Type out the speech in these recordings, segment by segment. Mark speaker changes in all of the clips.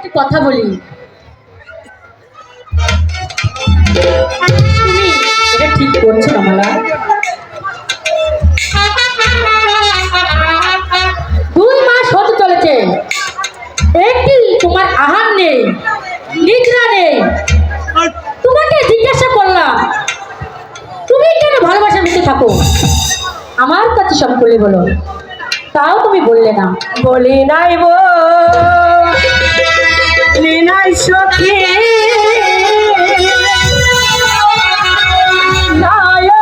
Speaker 1: একটা কথা বলি। তুমি এটা ঠিক করছ না, মালা? দুই মাস হতে চলেছে। একটি তোমার আহার নেই, নিদ্রা নেই। তোমাকে জিজ্ঞাসা করলাম, তুমি কেন ভালোবাসা মিশে থাকো? আমার কাছে সব খুলে বলো। তাও তুমি বললে না।
Speaker 2: বলি নাই বো বলি নাই সখী নয়ন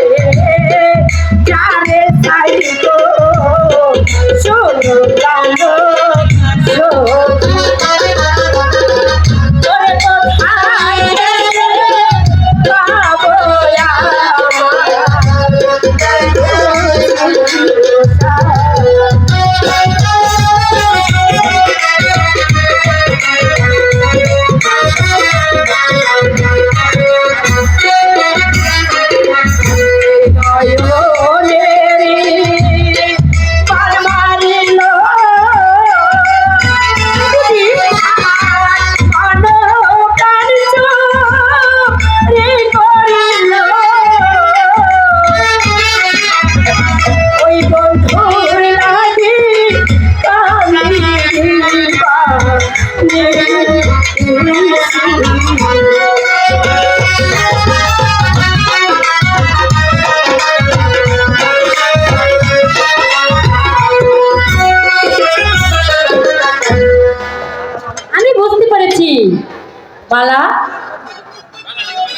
Speaker 2: মনে জানে সাইকো শোনো গান
Speaker 1: বালা?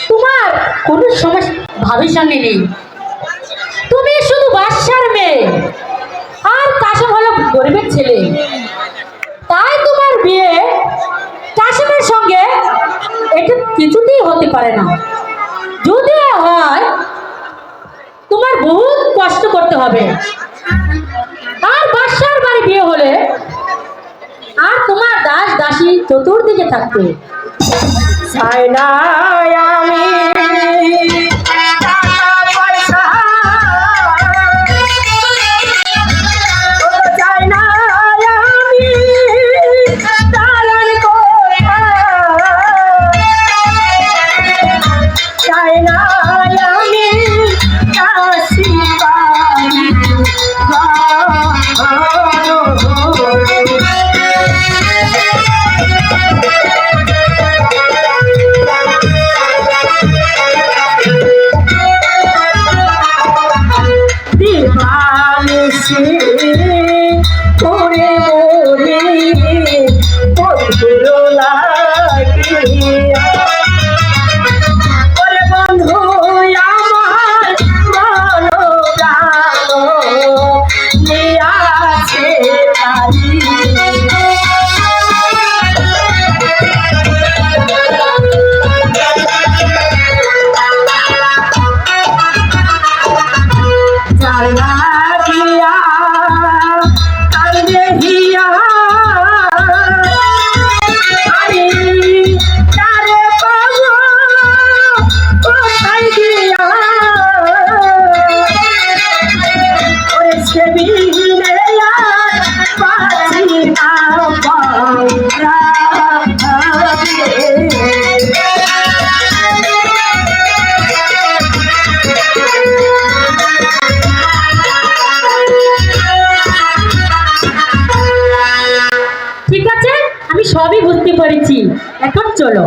Speaker 1: তোমার কোনো সমস্যা ভাবির সঙ্গে নেই। তুমি শুধু বাদশার মেয়ে। আর কাশম হলো গরিবের ছেলে। তাই তোমার বিয়ে কাশিমের সঙ্গে এটা কিছুতেই হতে পারে না। যদিও হয়, তোমার বহুত কষ্ট করতে হবে। আর বাদশার বাড়ি বিয়ে হলে আর তোমার দাস দাসী চতুর্দিকে থাকবে।
Speaker 2: চাই আমি।
Speaker 1: আমি সবই বুঝতে পেরেছি। এখন চলো।